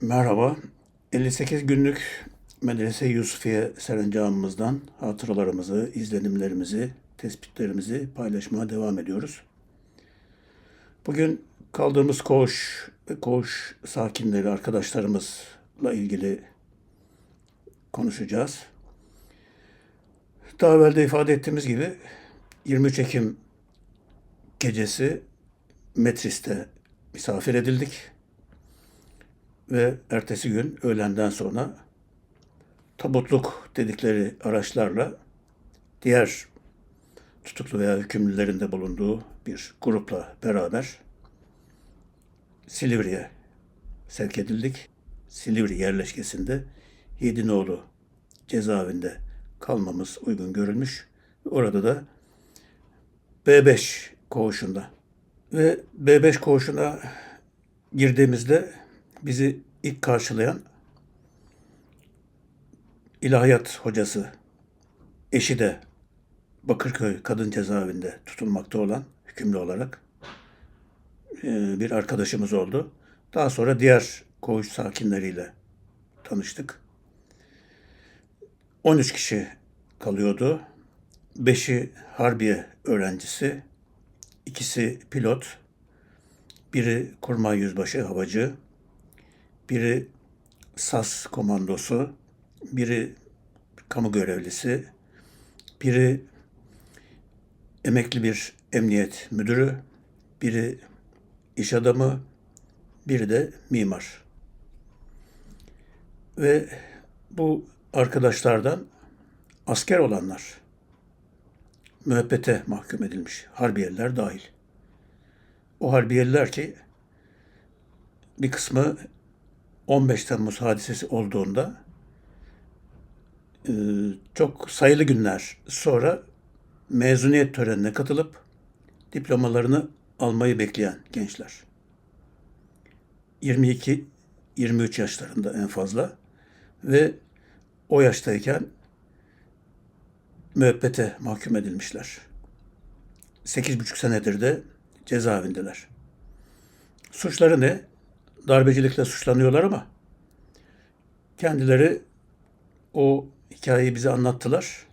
Merhaba. 58 günlük Medrese Yusufiye serencamımızdan hatıralarımızı, izlenimlerimizi, tespitlerimizi paylaşmaya devam ediyoruz. Bugün kaldığımız koğuş ve koğuş sakinleri, arkadaşlarımızla ilgili konuşacağız. Daha evvel de ifade ettiğimiz gibi 23 Ekim gecesi Metris'te misafir edildik ve ertesi gün öğlenden sonra tabutluk dedikleri araçlarla diğer tutuklu veya hükümlülerin de bulunduğu bir grupla beraber Silivri'ye sevk edildik. Silivri yerleşkesinde Yedinoğlu cezaevinde kalmamız uygun görülmüş. Orada da B5 koğuşunda ve B5 koğuşuna girdiğimizde bizi ilk karşılayan ilahiyat hocası, eşi de Bakırköy Kadın Cezaevinde tutulmakta olan hükümlü olarak e, bir arkadaşımız oldu. Daha sonra diğer koğuş sakinleriyle tanıştık. 13 kişi kalıyordu. Beşi Harbiye öğrencisi, ikisi pilot, biri kurmay yüzbaşı havacı, biri SAS komandosu, biri kamu görevlisi, biri emekli bir emniyet müdürü, biri iş adamı, biri de mimar. Ve bu arkadaşlardan asker olanlar müebbete mahkum edilmiş. Harbiyeliler dahil. O harbiyeliler ki bir kısmı 15 Temmuz hadisesi olduğunda e, çok sayılı günler sonra mezuniyet törenine katılıp diplomalarını almayı bekleyen gençler. 22 23 yaşlarında en fazla ve o yaştayken müebbete mahkum edilmişler. 8,5 senedir de cezaevindeler. Suçları ne? Darbecilikle suçlanıyorlar ama kendileri o hikayeyi bize anlattılar.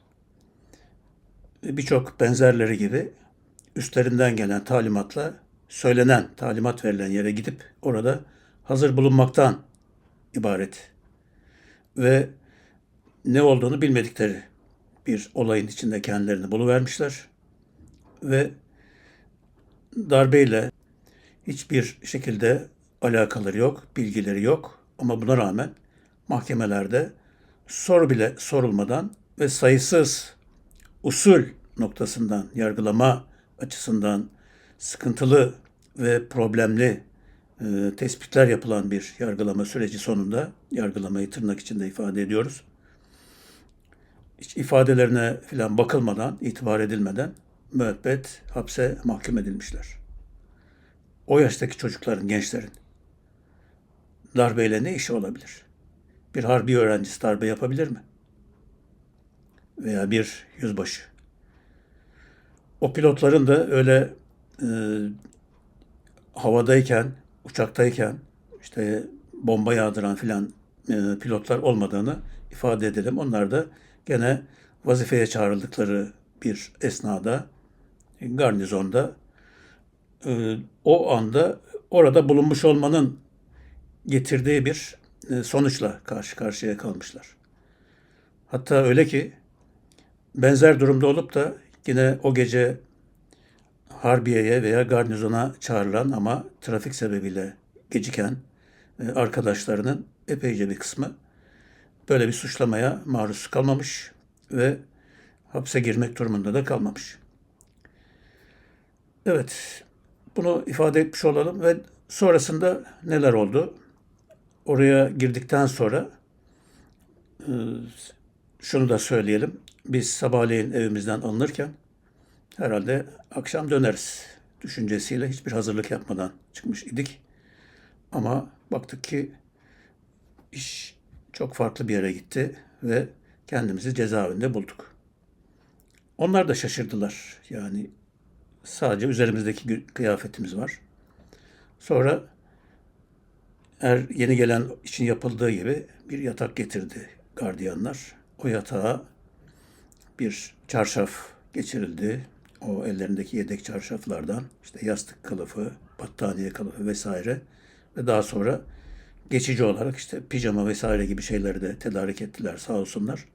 Birçok benzerleri gibi üstlerinden gelen talimatla söylenen, talimat verilen yere gidip orada hazır bulunmaktan ibaret. Ve ne olduğunu bilmedikleri bir olayın içinde kendilerini buluvermişler. Ve darbeyle hiçbir şekilde alakaları yok, bilgileri yok. Ama buna rağmen mahkemelerde soru bile sorulmadan ve sayısız usul noktasından, yargılama açısından sıkıntılı ve problemli e, tespitler yapılan bir yargılama süreci sonunda, yargılamayı tırnak içinde ifade ediyoruz. Hiç ifadelerine filan bakılmadan, itibar edilmeden müebbet hapse mahkum edilmişler. O yaştaki çocukların, gençlerin darbeyle ne işi olabilir? Bir harbi öğrencisi darbe yapabilir mi? Veya bir yüzbaşı. O pilotların da öyle e, havadayken, uçaktayken işte bomba yağdıran filan e, pilotlar olmadığını ifade edelim. Onlar da gene vazifeye çağrıldıkları bir esnada garnizonda e, o anda orada bulunmuş olmanın getirdiği bir e, sonuçla karşı karşıya kalmışlar. Hatta öyle ki benzer durumda olup da yine o gece Harbiye'ye veya garnizona çağrılan ama trafik sebebiyle geciken e, arkadaşlarının epeyce bir kısmı böyle bir suçlamaya maruz kalmamış ve hapse girmek durumunda da kalmamış. Evet, bunu ifade etmiş olalım ve sonrasında neler oldu? Oraya girdikten sonra e, şunu da söyleyelim. Biz sabahleyin evimizden alınırken herhalde akşam döneriz düşüncesiyle hiçbir hazırlık yapmadan çıkmış idik. Ama baktık ki iş çok farklı bir yere gitti ve kendimizi cezaevinde bulduk. Onlar da şaşırdılar. Yani sadece üzerimizdeki kıyafetimiz var. Sonra Her yeni gelen için yapıldığı gibi bir yatak getirdi gardiyanlar. O yatağa bir çarşaf geçirildi. O ellerindeki yedek çarşaflardan işte yastık kılıfı, battaniye kılıfı vesaire ve daha sonra geçici olarak işte pijama vesaire gibi şeyleri de tedarik ettiler sağ olsunlar.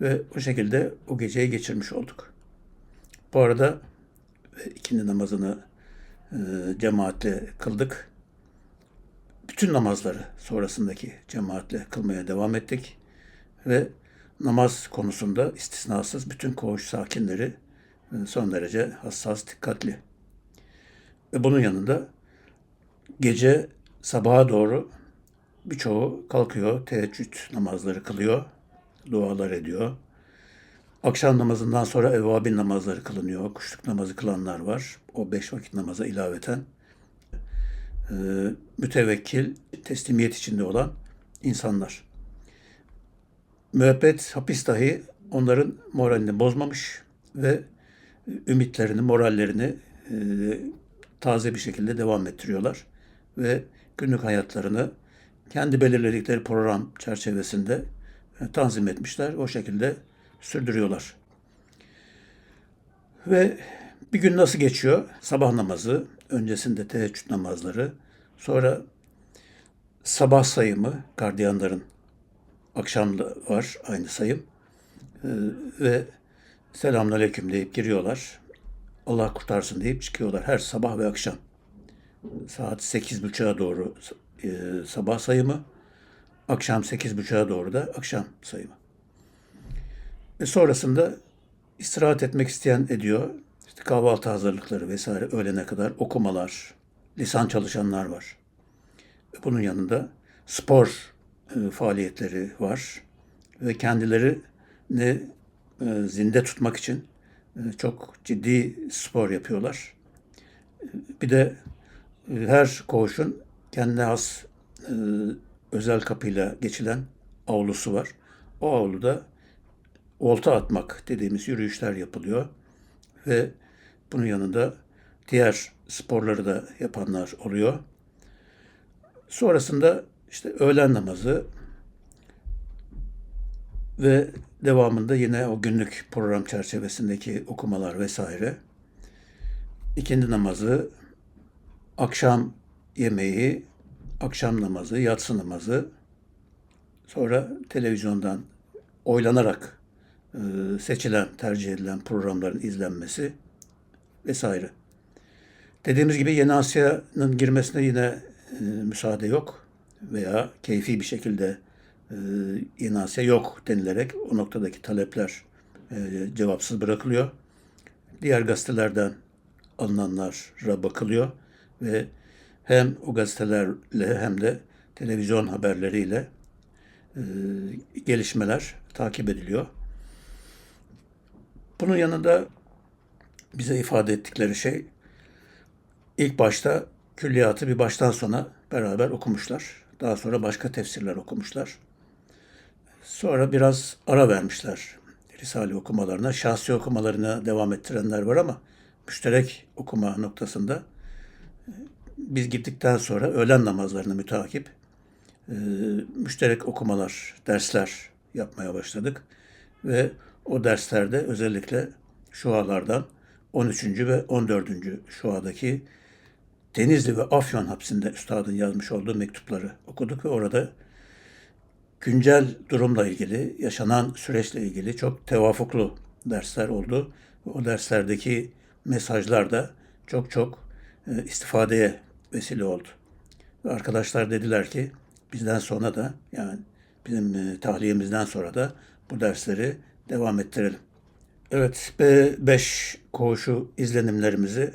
Ve o şekilde o geceyi geçirmiş olduk. Bu arada e, ikindi namazını e, cemaatle kıldık. Bütün namazları sonrasındaki cemaatle kılmaya devam ettik. Ve namaz konusunda istisnasız bütün koğuş sakinleri e, son derece hassas, dikkatli. Ve bunun yanında gece sabaha doğru birçoğu kalkıyor, teheccüd namazları kılıyor, dualar ediyor. Akşam namazından sonra evvabin namazları kılınıyor. Kuşluk namazı kılanlar var. O beş vakit namaza ilaveten e, mütevekkil, teslimiyet içinde olan insanlar. Müebbet hapis dahi onların moralini bozmamış ve ümitlerini, morallerini e, taze bir şekilde devam ettiriyorlar. Ve günlük hayatlarını kendi belirledikleri program çerçevesinde e, tanzim etmişler. O şekilde sürdürüyorlar. Ve bir gün nasıl geçiyor? Sabah namazı, öncesinde teheccüd namazları, sonra sabah sayımı, gardiyanların akşamda var aynı sayım. Ee, ve selamünaleyküm deyip giriyorlar. Allah kurtarsın deyip çıkıyorlar her sabah ve akşam. Saat sekiz buçuğa doğru e, sabah sayımı, akşam sekiz buçuğa doğru da akşam sayımı. Ve sonrasında istirahat etmek isteyen ediyor. İşte kahvaltı hazırlıkları vesaire öğlene kadar okumalar, lisan çalışanlar var. Bunun yanında spor e, faaliyetleri var. Ve kendilerini e, zinde tutmak için e, çok ciddi spor yapıyorlar. E, Bir de her koğuşun kendine has özel kapıyla geçilen avlusu var. O avluda olta atmak dediğimiz yürüyüşler yapılıyor. Ve bunun yanında diğer sporları da yapanlar oluyor. Sonrasında işte öğlen namazı ve devamında yine o günlük program çerçevesindeki okumalar vesaire. İkindi namazı, akşam yemeği, akşam namazı, yatsı namazı, sonra televizyondan oylanarak e, seçilen, tercih edilen programların izlenmesi vesaire. Dediğimiz gibi Yeni Asya'nın girmesine yine e, müsaade yok veya keyfi bir şekilde e, Yeni Asya yok denilerek o noktadaki talepler e, cevapsız bırakılıyor. Diğer gazetelerden alınanlara bakılıyor ve hem o gazetelerle hem de televizyon haberleriyle e, gelişmeler takip ediliyor. Bunun yanında bize ifade ettikleri şey ilk başta külliyatı bir baştan sona beraber okumuşlar. Daha sonra başka tefsirler okumuşlar. Sonra biraz ara vermişler Risale okumalarına. Şahsi okumalarına devam ettirenler var ama müşterek okuma noktasında e, biz gittikten sonra öğlen namazlarını mütakip e, müşterek okumalar, dersler yapmaya başladık. Ve o derslerde özellikle şualardan 13. ve 14. şuadaki Denizli ve Afyon hapsinde üstadın yazmış olduğu mektupları okuduk ve orada güncel durumla ilgili, yaşanan süreçle ilgili çok tevafuklu dersler oldu. O derslerdeki mesajlar da çok çok e, istifadeye vesile oldu. Ve arkadaşlar dediler ki bizden sonra da yani bizim e, tahliyemizden sonra da bu dersleri devam ettirelim. Evet, B5 koğuşu izlenimlerimizi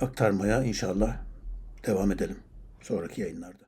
aktarmaya inşallah devam edelim sonraki yayınlarda.